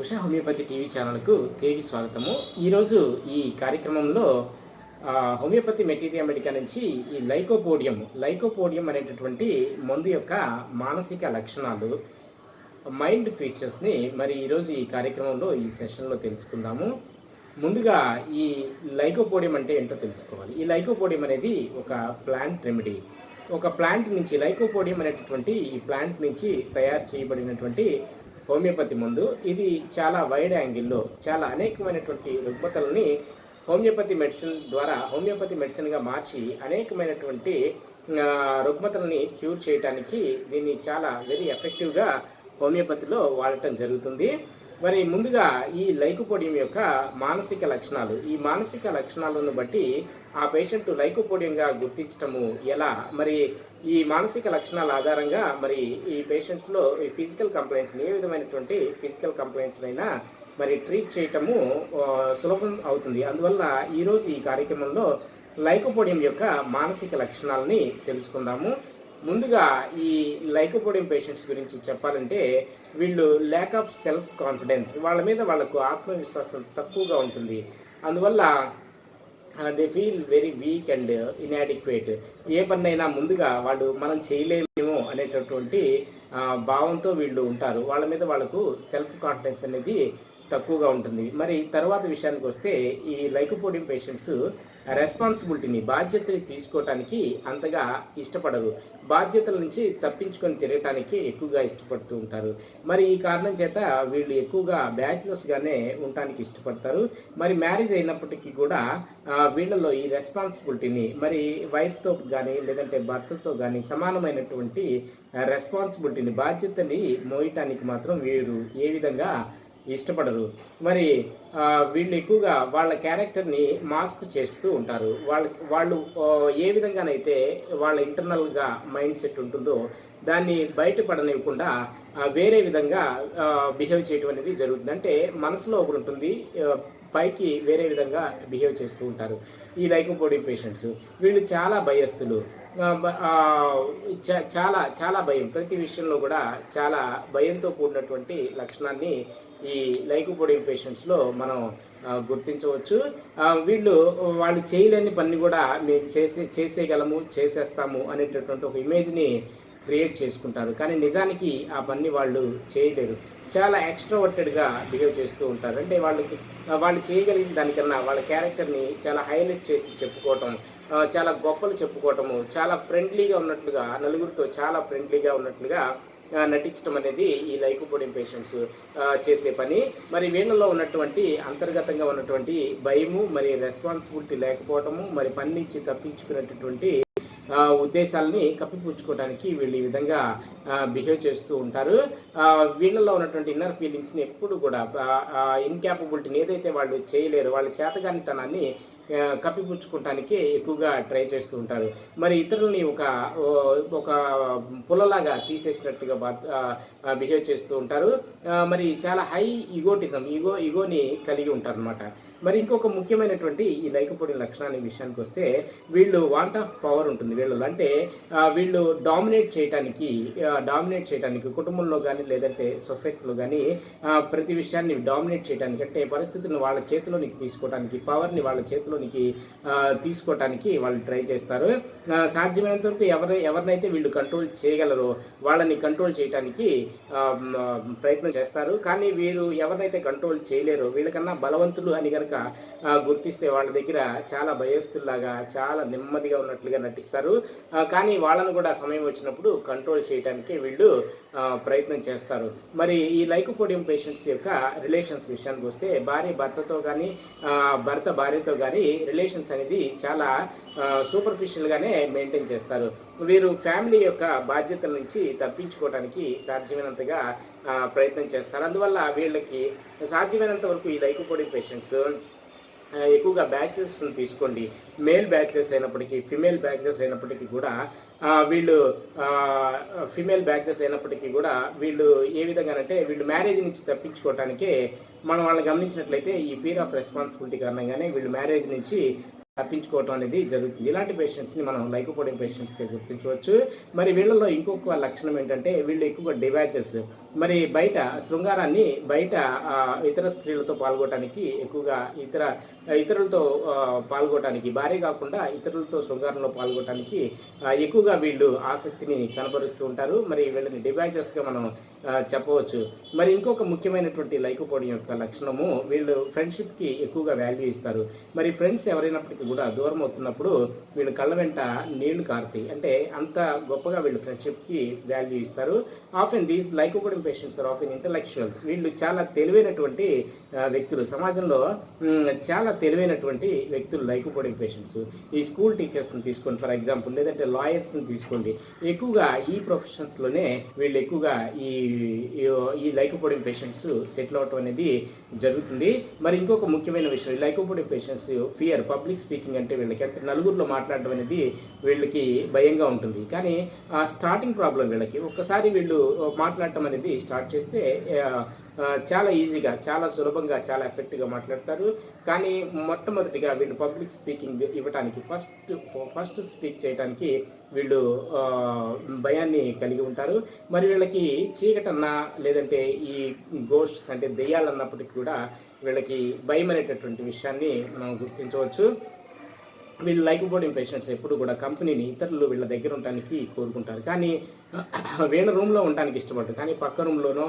Usha homeopathy TV ఛానల్కు తిరిగి స్వాగతము. ఈరోజు ఈ కార్యక్రమంలో హోమియోపతి మెటీరియల్ మెడికా నుంచి ఈ లైకోపోడియం లైకోపోడియం అనేటటువంటి మందు యొక్క మానసిక లక్షణాలు మైండ్ ఫీచర్స్ని మరి ఈరోజు ఈ కార్యక్రమంలో ఈ సెషన్లో తెలుసుకుందాము. ముందుగా ఈ లైకోపోడియం అంటే ఏంటో తెలుసుకోవాలి. ఈ లైకోపోడియం అనేది ఒక ప్లాంట్ రెమెడీ. ఒక ప్లాంట్ నుంచి లైకోపోడియం అనేటటువంటి ఈ ప్లాంట్ నుంచి తయారు చేయబడినటువంటి హోమియోపతి మందు ఇది చాలా వైడ్ యాంగిల్లో చాలా అనేకమైనటువంటి రుగ్మతలని హోమియోపతి మెడిసిన్ ద్వారా హోమియోపతి మెడిసిన్గా మార్చి అనేకమైనటువంటి రుగ్మతలని క్యూర్ చేయడానికి దీన్ని చాలా వెరీ ఎఫెక్టివ్గా హోమియోపతిలో వాడటం జరుగుతుంది. మరి ముందుగా ఈ లైకోపోడియం యొక్క మానసిక లక్షణాలు. ఈ మానసిక లక్షణాలను బట్టి ఆ పేషెంట్ లైకోపోడియంగా గుర్తించటము ఎలా? మరి ఈ మానసిక లక్షణాల ఆధారంగా మరి ఈ పేషెంట్స్లో ఈ ఫిజికల్ కంప్లైంట్స్ ఏ విధమైనటువంటి ఫిజికల్ కంప్లైంట్స్నైనా మరి ట్రీట్ చేయటము సులభం అవుతుంది. అందువల్ల ఈరోజు ఈ కార్యక్రమంలో లైకోపోడియం యొక్క మానసిక లక్షణాలని తెలుసుకుందాము. ముందుగా ఈ లైకోపోడియం పేషెంట్స్ గురించి చెప్పాలంటే వీళ్ళు ల్యాక్ ఆఫ్ సెల్ఫ్ కాన్ఫిడెన్స్ వాళ్ళ మీద వాళ్ళకు ఆత్మవిశ్వాసం తక్కువగా ఉంటుంది. అందువల్ల they feel very weak and inadequate ఏ పనైనా ముందుగా వాళ్ళు మనం చేయలేమేమో అనేటటువంటి భావంతో వీళ్ళు ఉంటారు. వాళ్ళ మీద వాళ్ళకు సెల్ఫ్ కాన్ఫిడెన్స్ అనేది తక్కువగా ఉంటుంది. మరి తర్వాత విషయానికి వస్తే ఈ లైకోపోడియం పేషెంట్స్ రెస్పాన్సిబిలిటీని బాధ్యతని తీసుకోవటానికి అంతగా ఇష్టపడరు. బాధ్యతల నుంచి తప్పించుకొని తిరగటానికి ఎక్కువగా ఇష్టపడుతూ ఉంటారు. మరి ఈ కారణం చేత వీళ్ళు ఎక్కువగా బ్యాచులర్స్గానే ఉండటానికి ఇష్టపడతారు. మరి మ్యారేజ్ అయినప్పటికీ కూడా వీళ్ళలో ఈ రెస్పాన్సిబిలిటీని మరి వైఫ్తో కానీ లేదంటే భర్తతో కానీ సమానమైనటువంటి రెస్పాన్సిబిలిటీని బాధ్యతని మోయటానికి మాత్రం వీరు ఏ విధంగా ఇష్టపడరు. మరి వీళ్ళు ఎక్కువగా వాళ్ళ క్యారెక్టర్ని మాస్క్ చేస్తూ ఉంటారు. వాళ్ళ వాళ్ళు ఏ విధంగానైతే వాళ్ళ ఇంటర్నల్గా మైండ్ సెట్ ఉంటుందో దాన్ని బయటపడనివ్వకుండా వేరే విధంగా బిహేవ్ చేయడం అనేది జరుగుతుంది. అంటే మనసులో ఒకటి ఉంటుంది పైకి వేరే విధంగా బిహేవ్ చేస్తూ ఉంటారు. ఈ లైకోపోడియం పేషెంట్స్ వీళ్ళు చాలా భయస్తులు చాలా చాలా భయం. ప్రతి విషయంలో కూడా చాలా భయంతో కూడినటువంటి లక్షణాన్ని ఈ లైకోపోడియం పేషెంట్స్లో మనం గుర్తించవచ్చు. వీళ్ళు వాళ్ళు చేయలేని పని కూడా మేము చేసే చేసేయగలము చేసేస్తాము అనేటటువంటి ఒక ఇమేజ్ని క్రియేట్ చేసుకుంటారు. కానీ నిజానికి ఆ పని వాళ్ళు చేయలేరు. చాలా ఎక్స్ట్రావర్టెడ్గా బిహేవ్ చేస్తూ ఉంటారు. అంటే వాళ్ళకి వాళ్ళు చేయగలిగిన దానికన్నా వాళ్ళ క్యారెక్టర్ని చాలా హైలైట్ చేసి చెప్పుకోవటం చాలా గొప్పలు చెప్పుకోవటము చాలా ఫ్రెండ్లీగా ఉన్నట్లుగా నలుగురితో చాలా ఫ్రెండ్లీగా ఉన్నట్లుగా నటించడం అనేది ఈ లైకోపోడియం పేషెంట్స్ చేసే పని. మరి వీళ్ళలో ఉన్నటువంటి అంతర్గతంగా ఉన్నటువంటి భయము మరి రెస్పాన్సిబిలిటీ లేకపోవటము మరి పని నుంచి తప్పించుకునేటటువంటి ఉద్దేశాలని కప్పిపుచ్చుకోవడానికి వీళ్ళు ఈ విధంగా బిహేవ్ చేస్తూ ఉంటారు. వీళ్ళలో ఉన్నటువంటి ఇన్నర్ ఫీలింగ్స్ని ఎప్పుడు కూడా ఇన్క్యాపబిలిటీని ఏదైతే వాళ్ళు చేయలేరు వాళ్ళ చేతగానితనాన్ని కప్పిపుచ్చుకోవటానికి ఎక్కువగా ట్రై చేస్తూ ఉంటారు. మరి ఇతరులని ఒక ఒక పుల్లలాగా తీసేసినట్టుగా బిహేవ్ చేస్తూ ఉంటారు. మరి చాలా హై ఈగోటిజం ఈగో ఈగోని కలిగి ఉంటారు అనమాట మరి ఇంకొక ముఖ్యమైనటువంటి ఈ లైకపోడిన లక్షణాన్ని విషయానికి వస్తే వీళ్ళు వాంట్ ఆఫ్ పవర్ ఉంటుంది వీళ్ళు అంటే వీళ్ళు డామినేట్ చేయడానికి డామినేట్ చేయడానికి కుటుంబంలో కానీ లేదంటే సొసైటీలో కానీ ప్రతి విషయాన్ని డామినేట్ చేయడానికి అంటే పరిస్థితులను వాళ్ళ చేతిలోనికి తీసుకోవడానికి పవర్ని వాళ్ళ చేతిలోనికి తీసుకోవటానికి తీసుకోవడానికి వాళ్ళు ట్రై చేస్తారు. సాధ్యమైనంత వరకు ఎవరి ఎవరినైతే వీళ్ళు కంట్రోల్ చేయగలరో వాళ్ళని కంట్రోల్ చేయడానికి ప్రయత్నం చేస్తారు. కానీ వీరు ఎవరినైతే కంట్రోల్ చేయలేరో వీళ్ళకన్నా బలవంతులు అని కనుక గుర్తిస్తే వాళ్ళ దగ్గర చాలా భయస్తుల్లాగా చాలా నెమ్మదిగా ఉన్నట్లుగా నటిస్తారు. కానీ వాళ్ళను కూడా సమయం వచ్చినప్పుడు కంట్రోల్ చేయడానికి వీళ్ళు ప్రయత్నం చేస్తారు. మరి ఈ లైకోపోడియం పేషెంట్స్ యొక్క రిలేషన్స్ విషయానికి వస్తే భార్య భర్తతో కానీ భర్త భార్యతో కానీ రిలేషన్స్ అనేది చాలా సూపర్ఫిషియల్గానే మెయింటైన్ చేస్తారు. వీరు ఫ్యామిలీ యొక్క బాధ్యతల నుంచి తప్పించుకోవడానికి సాధ్యమైనంతగా ప్రయత్నం చేస్తారు. అందువల్ల వీళ్ళకి సాధ్యమైనంత వరకు ఈ లైకోపోడియం పేషెంట్స్ ఎక్కువగా బ్యాచిలర్స్ తీసుకోండి. మేల్ బ్యాచిలర్స్ అయినప్పటికీ ఫిమేల్ బ్యాచిలర్స్ అయినప్పటికీ కూడా వీళ్ళు ఫిమేల్ బ్యాచిలర్స్ అయినప్పటికీ కూడా వీళ్ళు ఏ విధంగానంటే వీళ్ళు మ్యారేజ్ నుంచి తప్పించుకోవటానికే మనం వాళ్ళని గమనించినట్లయితే ఈ ఫీర్ ఆఫ్ రెస్పాన్సిబిలిటీ కారణంగానే వీళ్ళు మ్యారేజ్ నుంచి తప్పించుకోవటం అనేది జరుగుతుంది. ఇలాంటి పేషెంట్స్ని మనం లైకోపోడియం పేషెంట్స్గా గుర్తించవచ్చు. మరి వీళ్ళలో ఇంకొక లక్షణం ఏంటంటే వీళ్ళు ఎక్కువ డివాచెస్ మరి బయట శృంగారాన్ని బయట ఇతర స్త్రీలతో పాల్గొనడానికి ఎక్కువగా ఇతర ఇతరులతో ఆ, పాల్గొనడానికి కాకుండా ఇతరులతో శృంగారంలో పాల్గొనడానికి ఎక్కువగా వీళ్ళు ఆసక్తిని కనబరుస్తూ ఉంటారు. మరి వీళ్ళని డివాచెస్గా మనం చెప్పవచ్చు. మరి ఇంకొక ముఖ్యమైనటువంటి లైకోపోడియం యొక్క లక్షణము వీళ్ళు ఫ్రెండ్షిప్కి ఎక్కువగా వాల్యూ ఇస్తారు. మరి ఫ్రెండ్స్ ఎవరైనప్పటికీ కూడా దూరం అవుతున్నప్పుడు వీళ్ళు కళ్ళ వెంట నీళ్ళు కారుతాయి. అంటే అంత గొప్పగా వీళ్ళు ఫ్రెండ్షిప్కి వాల్యూ ఇస్తారు. Often these lycopodium patients are often intellectuals వీళ్ళు చాలా తెలివైనటువంటి వ్యక్తులు. సమాజంలో చాలా తెలివైనటువంటి వ్యక్తులు లైకోపోడియం పేషెంట్స్ ఈ స్కూల్ టీచర్స్ని తీసుకోండి ఫర్ ఎగ్జాంపుల్ లేదంటే లాయర్స్ని తీసుకోండి. ఎక్కువగా ఈ ప్రొఫెషన్స్లోనే వీళ్ళు ఎక్కువగా ఈ ఈ- ఈ లైకోపోడియం పేషెంట్స్ సెటిల్ అవటం అనేది జరుగుతుంది. మరి ఇంకొక ముఖ్యమైన విషయం ఈ lycopodium patients fear public speaking అంటే వీళ్ళకి అంటే నలుగురిలో మాట్లాడడం అనేది వీళ్ళకి భయంగా ఉంటుంది. కానీ ఆ స్టార్టింగ్ ప్రాబ్లం వీళ్ళకి ఒక్కసారి వీళ్ళు మాట్లాడటం అనేది స్టార్ట్ చేస్తే చాలా ఈజీగా చాలా సులభంగా చాలా ఎఫెక్ట్గా మాట్లాడతారు. కానీ మొట్టమొదటిగా వీళ్ళు పబ్లిక్ స్పీకింగ్ ఇవ్వడానికి ఫస్ట్ ఫస్ట్ స్పీక్ చేయడానికి వీళ్ళు భయాన్ని కలిగి ఉంటారు. మరి వీళ్ళకి చీకటన్నా లేదంటే ఈ గోష్ట్స్ అంటే దెయ్యాలు అన్నప్పటికీ కూడా వీళ్ళకి భయం అనేటటువంటి విషయాన్ని మనం గుర్తించవచ్చు. వీళ్ళు లైక్ బోర్డింగ్ పేషెంట్స్ ఎప్పుడు కూడా కంపెనీని ఇతరులు వీళ్ళ దగ్గర ఉండడానికి కోరుకుంటారు. కానీ వీళ్ళ రూమ్లో ఉండడానికి ఇష్టపడతారు కానీ పక్క రూమ్లోనో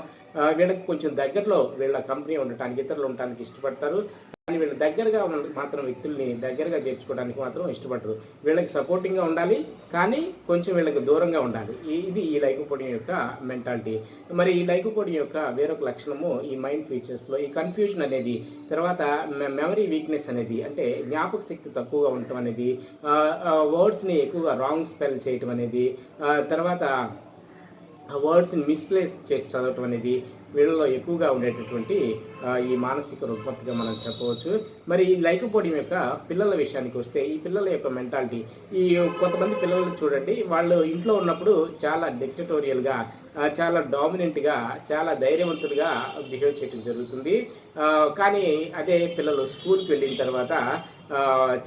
వీళ్ళకి కొంచెం దగ్గరలో వీళ్ళ కంపెనీ ఉండటానికి ఇతరులు ఉండటానికి ఇష్టపడతారు. కానీ వీళ్ళ దగ్గరగా ఉన్న మాత్రం వ్యక్తుల్ని దగ్గరగా చేర్చుకోవడానికి మాత్రం ఇష్టపడరు. వీళ్ళకి సపోర్టింగ్గా ఉండాలి కానీ కొంచెం వీళ్ళకి దూరంగా ఉండాలి. ఇది ఈ లైకోపోడియం యొక్క మెంటాలిటీ మరి ఈ లైకోపోడియం యొక్క వేరొక లక్షణము ఈ మైండ్ ఫీచర్స్లో ఈ కన్ఫ్యూజన్ అనేది తర్వాత మెమరీ వీక్నెస్ అనేది అంటే జ్ఞాపక శక్తి తక్కువగా ఉండటం అనేది వర్డ్స్ని ఎక్కువగా రాంగ్ స్పెల్ చేయటం అనేది తర్వాత ఆ వర్డ్స్ని మిస్ప్లేస్ చేసి చదవటం అనేది వీళ్ళలో ఎక్కువగా ఉండేటటువంటి ఈ మానసిక రుగ్మతగా మనం చెప్పవచ్చు. మరి ఈ లైకోపోడియం యొక్క పిల్లల విషయానికి వస్తే ఈ పిల్లల యొక్క మెంటాలిటీ ఈ కొంతమంది పిల్లలు చూడండి వాళ్ళు ఇంట్లో ఉన్నప్పుడు చాలా డిక్టటోరియల్గా చాలా డామినెంట్గా చాలా ధైర్యవంతుడిగా బిహేవ్ చేయడం జరుగుతుంది. కానీ అదే పిల్లలు స్కూల్కి వెళ్ళిన తర్వాత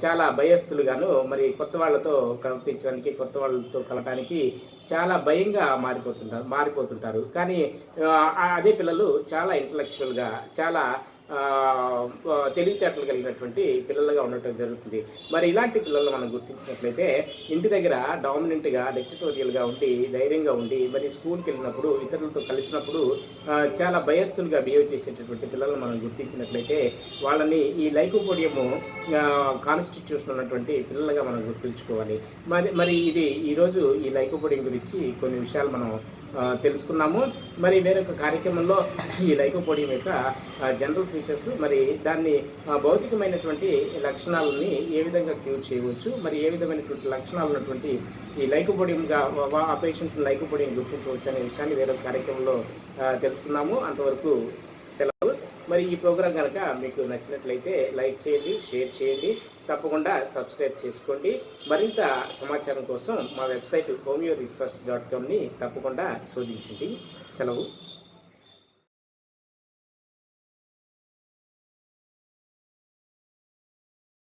చాలా భయస్థులుగాను మరి కొత్త వాళ్ళతో కల్పించడానికి కొత్త వాళ్ళతో కలటానికి చాలా భయంగా మారిపోతుంటారు మారిపోతుంటారు. కానీ అదే పిల్లలు చాలా ఇంటలెక్చువల్గా చాలా తెలివితేటలు కలిగినటువంటి పిల్లలుగా ఉండటం జరుగుతుంది. మరి ఇలాంటి పిల్లలను మనం గుర్తించినట్లయితే ఇంటి దగ్గర డామినెంట్గా డిక్టటోరియల్గా ఉండి ధైర్యంగా ఉండి మరి స్కూల్కి వెళ్ళినప్పుడు ఇతరులతో కలిసినప్పుడు చాలా భయస్థులుగా బిహేవ్ చేసేటటువంటి పిల్లలను మనం గుర్తించినట్లయితే వాళ్ళని ఈ లైకోపోడియము కాన్స్టిట్యూషన్ ఉన్నటువంటి పిల్లలుగా మనం గుర్తుంచుకోవాలి. మరి మరి ఇది ఈరోజు ఈ లైకోపోడియం గురించి కొన్ని విషయాలు మనం తెలుసుకున్నాము. మరి వేరొక కార్యక్రమంలో ఈ లైకోపోడియం యొక్క జనరల్ ఫీచర్స్ మరి దాన్ని భౌతికమైనటువంటి లక్షణాలని ఏ విధంగా క్యూర్ చేయవచ్చు? మరి ఏ విధమైనటువంటి లక్షణాలు ఉన్నటువంటి ఈ లైకోపోడియంగా ఆ పేషెంట్స్ లైకోపోడియం గుర్తించవచ్చు అనే విషయాన్ని వేరొక కార్యక్రమంలో తెలుసుకున్నాము. అంతవరకు సెలవు. మరి ఈ ప్రోగ్రాం కనుక మీకు నచ్చినట్లయితే లైక్ చేయండి షేర్ చేయండి తప్పకుండా సబ్స్క్రైబ్ చేసుకోండి. మరింత సమాచారం కోసం మా వెబ్సైట్ హోమియో రీసెర్చ్ డాట్ కామ్ని తప్పకుండా శోధించండి. సెలవు.